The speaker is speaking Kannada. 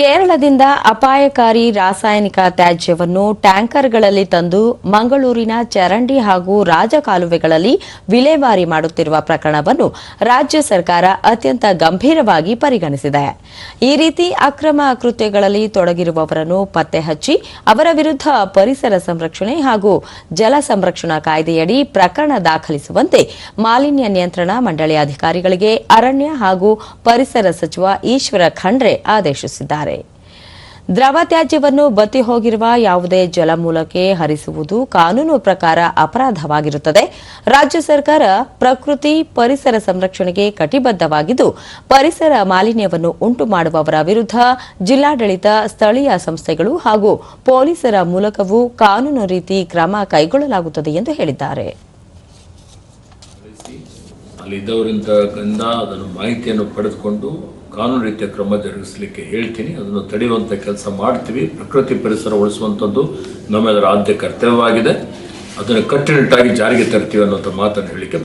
ಕೇರಳದಿಂದ ಅಪಾಯಕಾರಿ ರಾಸಾಯನಿಕ ತ್ಯಾಜ್ಯವನ್ನು ಟ್ಯಾಂಕರ್ಗಳಲ್ಲಿ ತಂದು ಮಂಗಳೂರಿನ ಚರಂಡಿ ಹಾಗೂ ರಾಜಕಾಲುವೆಗಳಲ್ಲಿ ವಿಲೇವಾರಿ ಮಾಡುತ್ತಿರುವ ಪ್ರಕರಣವನ್ನು ರಾಜ್ಯ ಸರ್ಕಾರ ಅತ್ಯಂತ ಗಂಭೀರವಾಗಿ ಪರಿಗಣಿಸಿದೆ. ಈ ರೀತಿ ಅಕ್ರಮ ಕೃತ್ಯಗಳಲ್ಲಿ ತೊಡಗಿರುವವರನ್ನು ಪತ್ತೆ ಹಚ್ಚಿ ಅವರ ವಿರುದ್ಧ ಪರಿಸರ ಸಂರಕ್ಷಣೆ ಹಾಗೂ ಜಲ ಸಂರಕ್ಷಣಾ ಕಾಯ್ದೆಯಡಿ ಪ್ರಕರಣ ದಾಖಲಿಸುವಂತೆ ಮಾಲಿನ್ಯ ನಿಯಂತ್ರಣ ಮಂಡಳಿ ಅಧಿಕಾರಿಗಳಿಗೆ ಅರಣ್ಯ ಹಾಗೂ ಪರಿಸರ ಸಚಿವ ಈಶ್ವರ ಖಂಡ್ರೆ ಆದೇಶಿಸಿದ್ದಾರೆ. ದ್ರವ ತ್ಯಾಜ್ಯವನ್ನು ಬತ್ತಿ ಹೋಗಿರುವ ಯಾವುದೇ ಜಲಮೂಲಕ್ಕೆ ಹರಿಸುವುದು ಕಾನೂನು ಪ್ರಕಾರ ಅಪರಾಧವಾಗಿರುತ್ತದೆ. ರಾಜ್ಯ ಸರ್ಕಾರ ಪ್ರಕೃತಿ ಪರಿಸರ ಸಂರಕ್ಷಣೆಗೆ ಕಟಿಬದ್ದವಾಗಿದ್ದು ಪರಿಸರ ಮಾಲಿನ್ಯವನ್ನು ಉಂಟು ಮಾಡುವವರ ವಿರುದ್ಧ ಜಿಲ್ಲಾಡಳಿತ, ಸ್ಥಳೀಯ ಸಂಸ್ಥೆಗಳು ಹಾಗೂ ಪೊಲೀಸರ ಮೂಲಕವೂ ಕಾನೂನು ರೀತಿ ಕ್ರಮ ಕೈಗೊಳ್ಳಲಾಗುತ್ತದೆ ಎಂದು ಹೇಳಿದ್ದಾರೆ. ಮಾಹಿತಿಯನ್ನು ಪಡೆದುಕೊಂಡು ಕಾನೂನು ರೀತಿಯ ಕ್ರಮ ಜರುಗಿಸಲಿಕ್ಕೆ ಹೇಳ್ತೀನಿ. ಅದನ್ನು ತಡೆಯುವಂಥ ಕೆಲಸ ಮಾಡ್ತೀವಿ. ಪ್ರಕೃತಿ ಪರಿಸರ ಉಳಿಸುವಂಥದ್ದು ನಮ್ಮೆಲ್ಲರ ಆದ್ಯ ಕರ್ತವ್ಯವಾಗಿದೆ. ಅದನ್ನು ಕಟ್ಟುನಿಟ್ಟಾಗಿ ಜಾರಿಗೆ ತರ್ತೀವಿ ಅನ್ನೋಂಥ ಮಾತನ್ನು ಹೇಳಲಿಕ್ಕೆ